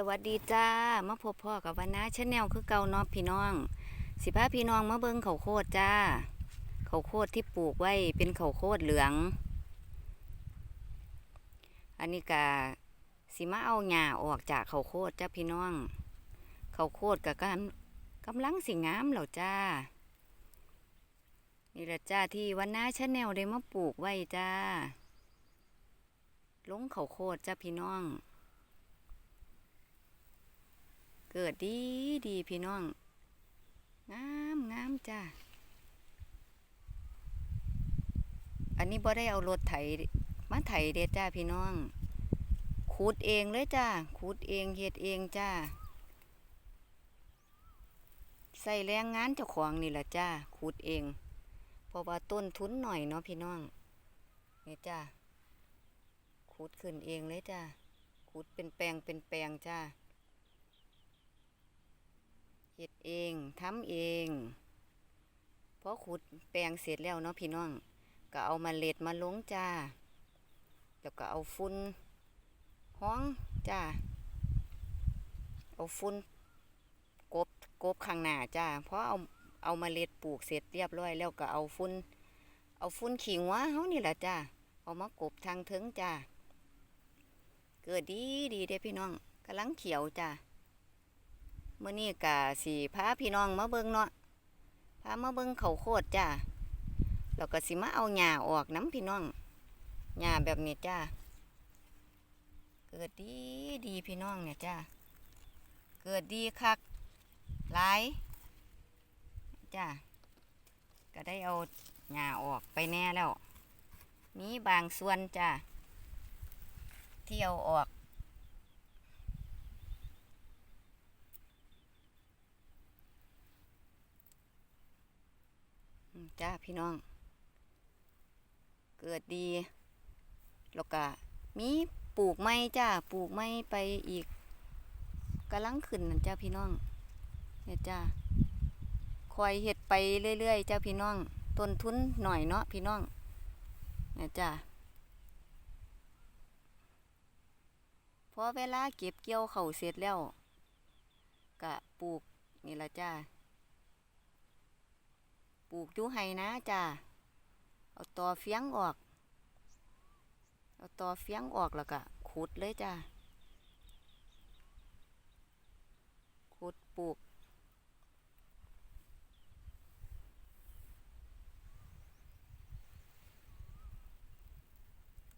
สวัสดีจ้ามาพบพ่อกับวันนาชาแนลคือเก่าเนาะพี่น้อง สิพาพี่น้องมาเบิ่งเขาโคดจ้า เขาโคดที่ปลูกไว้เป็นเขาโคดเหลือง อันนี้กะสิมาเอาหญ้าออกจากเขาโคดจ้าพี่น้อง เขาโคดกับกันกำลังสิงามแล้วจ้า นี่แหละจ้าที่วันนาชาแนลได้มาปลูกไว้จ้าลงเขาโคดจ้าพี่น้อง เกิดดีดีพี่น้อง งามงามจ้า อันนี้บ่ได้เอารถไถมาไถเด็ดจ้าพี่น้อง ขุดเองเลยจ้า ขุดเองเฮ็ดเองจ้า ใส่แรงงานเจ้าของนี่แหละจ้า ขุดเอง เพราะว่าต้นทุนหน่อยเนาะพี่น้อง นี่จ้า ขุดขึ้นเองเลยจ้า ขุดเป็นแปลงเป็นแปลงจ้า เฮ็ดเองทำเองพอขุดแปลงเสร็จแล้วเนาะพี่น้อง ก็เอามาเล็ดมาลงจ้า แล้วก็เอาฟุ้นห้องจ้า เอาฟุ้นกบกบข้างหน้าจ้าเพราะเอาเอามาเล็ดปลูกเสร็จเรียบร้อย แล้วก็เอาฟุ้นเอาฟุ้นขิงวะเฮานี่แหละจ้าเอามากบทางถึงจ้าเกิดดีดีเด้พี่น้องกำลังเขียวจ้า มื่อนี้กะสีพาพี่น้องมาเบิ่งเนาะพามาเบิ่งเขาโคตรจ้าแล้วก็สิมาเอาหญ้าออกน้ำพี่น้องหญ้าแบบนี้จ้าเกิดดีดีพี่น้องเนี่ยจ้าเกิดดีคักหลายจ้าก็ได้เอาหญ้าออกไปแน่แล้วมีบางส่วนจ้าที่เอาออก จ้าพี่น้อง เกิดดีแล้วก็มีปลูกไม้จ้าปลูกไม้ไปอีกกำลังขึ้นนั่นจ้าพี่น้องเนี่ยจ้าคอยเห็ดไปเรื่อยๆจ้าพี่น้องต้นทุนหน่อยเนาะพี่น้องเนี่ยจ้าพอเวลาเก็บเกี่ยวเขาเสร็จแล้วก็ปลูกนี่ละจ้า ปลูกอยู่ไห้นะจ้าเอาตอเฟียงออก เอาตอเฟียงออกแล้วก็ขุดเลยจ้าขุดปลูก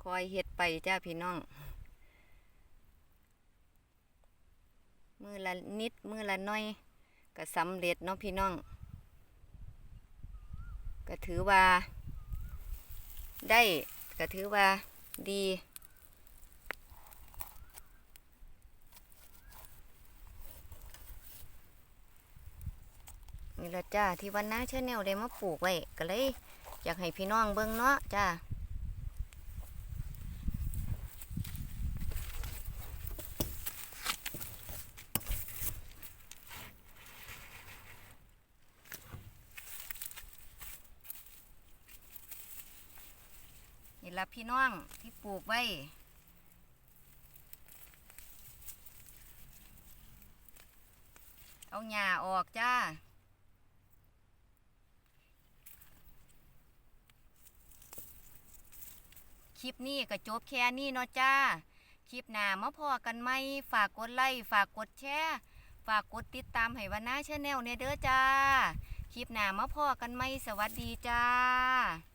คอยเฮ็ดไปจ้าพี่น้อง มือละนิด มือละน้อย ก็สำเร็จเนาะพี่น้อง ก็ถือว่า ได้ก็ถือว่าดีนี่ละจ้าที่วันน้าชาแนลได้มาปลูกไว้ก็เลย อยากให้พี่น้องเบิ่งเนาะจ้า ละพี่น้องที่ปลูกไว้เอาหญ้าออกจ้า คลิปนี้ก็จบแค่นี้เนาะจ้า คลิปหน้ามาพอกันไหม ฝากกดไลค์ ฝากกดแชร์ ฝากกดติดตามให้วันน้าชาแนลเนี่ยเด้อจ้า คลิปหน้ามาพอกันไหม สวัสดีจ้า